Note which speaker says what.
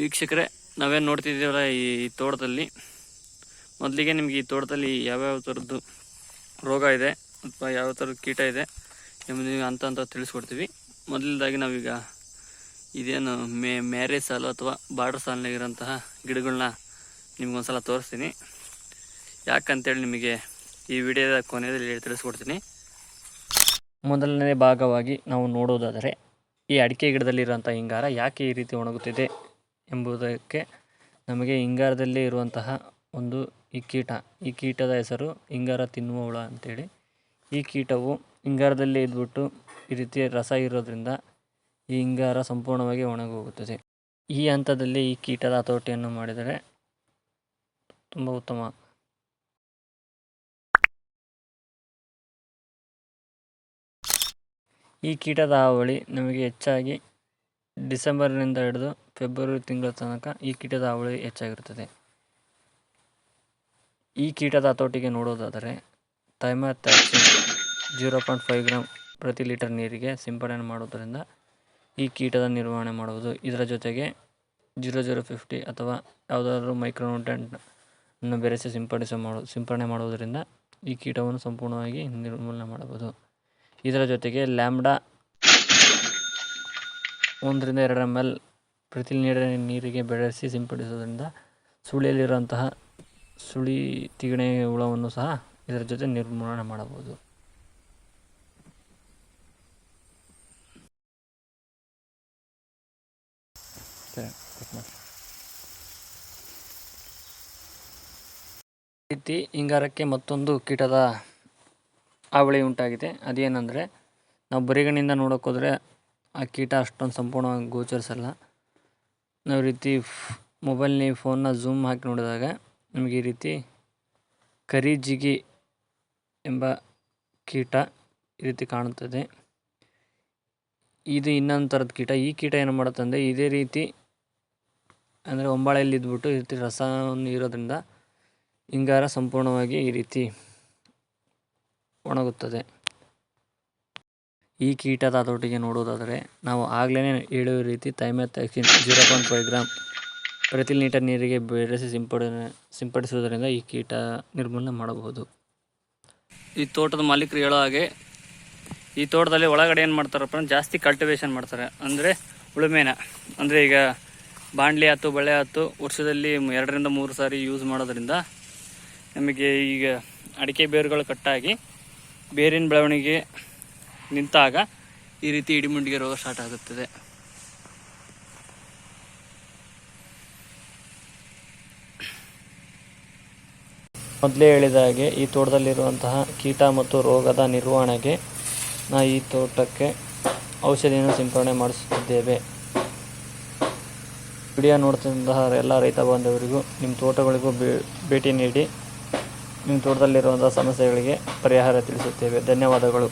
Speaker 1: ವೀಕ್ಷಕರೇ, ನಾವೇನು ನೋಡ್ತಿದ್ದೀವಲ್ಲ ಈ ತೋಟದಲ್ಲಿ? ಮೊದಲಿಗೆ ನಿಮಗೆ ಈ ತೋಟದಲ್ಲಿ ಯಾವ್ಯಾವ ಥರದ್ದು ರೋಗ ಇದೆ ಅಥವಾ ಯಾವ ಥರದ ಕೀಟ ಇದೆ ಎಂಬುದನ್ನು ಅಂತ ಅಂತ ತಿಳಿಸ್ಕೊಡ್ತೀವಿ. ಮೊದಲದಾಗಿ ನಾವೀಗ ಇದೇನು ಮೇ ಮ್ಯಾರೇಜ್ ಸಾಲು ಅಥವಾ ಬಾರ್ಡರ್ ಸಾಲಿನಾಗಿರೋಂತಹ ಗಿಡಗಳನ್ನ ನಿಮ್ಗೊಂದ್ಸಲ ತೋರಿಸ್ತೀನಿ. ಯಾಕಂತೇಳಿ ನಿಮಗೆ ಈ ವಿಡಿಯೋದ ಕೊನೆಯಲ್ಲಿ ತಿಳಿಸ್ಕೊಡ್ತೀನಿ. ಮೊದಲನೇ ಭಾಗವಾಗಿ ನಾವು ನೋಡೋದಾದರೆ ಈ ಅಡಿಕೆ ಗಿಡದಲ್ಲಿರುವಂಥ ಹಿಂಗಾರ ಯಾಕೆ ಈ ರೀತಿ ಒಣಗುತ್ತಿದೆ? ಎಂಬುದಕ್ಕೆ ನಮಗೆ ಹಿಂಗಾರದಲ್ಲಿ ಇರುವಂತಹ ಒಂದು ಈ ಕೀಟ, ಈ ಕೀಟದ ಹೆಸರು ಹಿಂಗಾರ ತಿನ್ನುವ ಹುಳ ಅಂತೇಳಿ. ಈ ಕೀಟವು ಹಿಂಗಾರದಲ್ಲಿ ಇದ್ಬಿಟ್ಟು ಈ ರೀತಿ ರಸ ಇರೋದ್ರಿಂದ ಈ ಹಿಂಗಾರ ಸಂಪೂರ್ಣವಾಗಿ ಒಣಗೋಗುತ್ತದೆ. ಈ ಹಂತದಲ್ಲಿ ಈ ಕೀಟದ ಹತೋಟಿಯನ್ನು ಮಾಡಿದರೆ ತುಂಬ ಉತ್ತಮ. ಈ ಕೀಟದ ಹಾವಳಿ ನಮಗೆ ಹೆಚ್ಚಾಗಿ ಡಿಸೆಂಬರ್ನಿಂದ ಹಿಡಿದು ಫೆಬ್ರವರಿ ತಿಂಗಳ ತನಕ ಈ ಕೀಟದ ಹಾವಳಿ ಹೆಚ್ಚಾಗಿರುತ್ತದೆ ಈ ಕೀಟದ ಹತೋಟಿಗೆ ನೋಡೋದಾದರೆ thiamethoxam zero point five gram ಪ್ರತಿ ಲೀಟರ್ ನೀರಿಗೆ ಸಿಂಪಡಣೆ ಮಾಡೋದರಿಂದ ಈ ಕೀಟದ ನಿರ್ವಹಣೆ ಮಾಡುವುದು. ಇದರ ಜೊತೆಗೆ ಜೀರೋ ಜೀರೋ ಫಿಫ್ಟಿ ಅಥವಾ ಯಾವುದಾದ್ರೂ ಮೈಕ್ರೋನ್ಯೂಟ್ರೆಂಟನ್ನು ಬೆರೆಸಿ ಸಿಂಪಡಿಸ ಮಾಡು, ಸಿಂಪಡಣೆ ಮಾಡುವುದರಿಂದ ಈ ಕೀಟವನ್ನು ಸಂಪೂರ್ಣವಾಗಿ ನಿರ್ಮೂಲನೆ ಮಾಡಬಹುದು. ಇದರ ಜೊತೆಗೆ ಲ್ಯಾಂಬ್ಡಾ ಒಂದರಿಂದ ಎರಡು ಎಂ ಎಲ್ ಪ್ರತಿ ನೀರ ನೀರಿಗೆ ಬೆಳೆಸಿ ಸಿಂಪಡಿಸೋದ್ರಿಂದ ಸುಳಿಯಲ್ಲಿರುವಂತಹ ಸುಳಿ ತಿಗಣೆ ಹುಳವನ್ನು ಸಹ ಇದರ ಜೊತೆ ನಿರ್ಮೂಲನೆ ಮಾಡಬಹುದು. ರೀತಿ ಹಿಂಗಾರಕ್ಕೆ ಮತ್ತೊಂದು ಕೀಟದ ಹಾವಳಿ ಉಂಟಾಗಿದೆ. ಅದೇನೆಂದರೆ, ನಾವು ಬರಿಗಣ್ಣಿಂದ ನೋಡೋಕೆ ಹೋದರೆ ಆ ಕೀಟ ಅಷ್ಟೊಂದು ಸಂಪೂರ್ಣವಾಗಿ ಗೋಚರಿಸಲ್ಲ. ನಾವು ರೀತಿ ಮೊಬೈಲ್ನ ಫೋನ್ನ ಝೂಮ್ ಹಾಕಿ ನೋಡಿದಾಗ ನಮಗೆ ಈ ರೀತಿ ಕರಿ ಜಿಗಿ ಎಂಬ ಕೀಟ ಈ ರೀತಿ ಕಾಣುತ್ತದೆ. ಇದು ಇನ್ನೊಂದು ಥರದ ಕೀಟ. ಈ ಕೀಟ ಏನು ಮಾಡುತ್ತೆ ಅಂದರೆ ಇದೇ ರೀತಿ ಅಂದರೆ ಒಂಬಾಳೆಯಲ್ಲಿ ಇದ್ಬಿಟ್ಟು ಈ ರೀತಿ ರಸವನ್ನು ಇರೋದ್ರಿಂದ ಹಿಂಗಾರ ಸಂಪೂರ್ಣವಾಗಿ ಈ ರೀತಿ ಒಣಗುತ್ತದೆ. ಈ ಕೀಟದ ಹತೋಟಿಗೆ ನೋಡುವುದಾದರೆ ನಾವು ಆಗಲೇ ಹೇಳುವ ರೀತಿ thiamethoxam zero point five gram ಪ್ರತಿ ಲೀಟರ್ ನೀರಿಗೆ ಬೆರೆಸಿ ಸಿಂಪಡಣೆ ಸಿಂಪಡಿಸುವುದರಿಂದ ಈ ಕೀಟ ನಿರ್ಮೂಲನೆ ಮಾಡಬಹುದು. ಈ ತೋಟದ ಮಾಲೀಕರು ಹೇಳೋ ಹಾಗೆ ಈ ತೋಟದಲ್ಲಿ ಒಳಗಡೆ ಏನು ಮಾಡ್ತಾರಪ್ಪ ಜಾಸ್ತಿ ಕಲ್ಟಿವೇಷನ್ ಮಾಡ್ತಾರೆ. ಅಂದರೆ ಉಳುಮೆನ. ಅಂದರೆ ಈಗ ಬಾಂಡ್ಲಿ ಆಯ್ತು ಬಳೆ ಆಯ್ತು, ವರ್ಷದಲ್ಲಿ ಎರಡರಿಂದ ಮೂರು ಸಾರಿ ಯೂಸ್ ಮಾಡೋದರಿಂದ ನಮಗೆ ಈಗ ಅಡಿಕೆ ಬೇರುಗಳು ಕಟ್ಟಾಗಿ ಬೇರಿನ ಬೆಳವಣಿಗೆ ನಿಂತಾಗ ಈ ರೀತಿ ಇಡಿಮುಂಡಿಗೆ ರೋಗ ಸ್ಟಾರ್ಟ್ ಆಗುತ್ತದೆ. ಮೊದಲೇ ಹೇಳಿದ ಹಾಗೆ ಈ ತೋಟದಲ್ಲಿರುವಂತಹ ಕೀಟ ಮತ್ತು ರೋಗದ ನಿರ್ವಹಣೆಗೆ ನಾ ಈ ತೋಟಕ್ಕೆ ಔಷಧಿಯನ್ನು ಸಿಂಪಡಣೆ ಮಾಡಿಸುತ್ತಿದ್ದೇವೆ. ವಿಡಿಯೋ ನೋಡ್ತಿದ್ದಂತಹ ಎಲ್ಲ ರೈತ ಬಾಂಧವರಿಗೂ ನಿಮ್ಮ ತೋಟಗಳಿಗೂ ಭೇಟಿ ನೀಡಿ ನಿಮ್ಮ ತೋಟದಲ್ಲಿರುವಂಥ ಸಮಸ್ಯೆಗಳಿಗೆ ಪರಿಹಾರ ತಿಳಿಸುತ್ತೇವೆ. ಧನ್ಯವಾದಗಳು.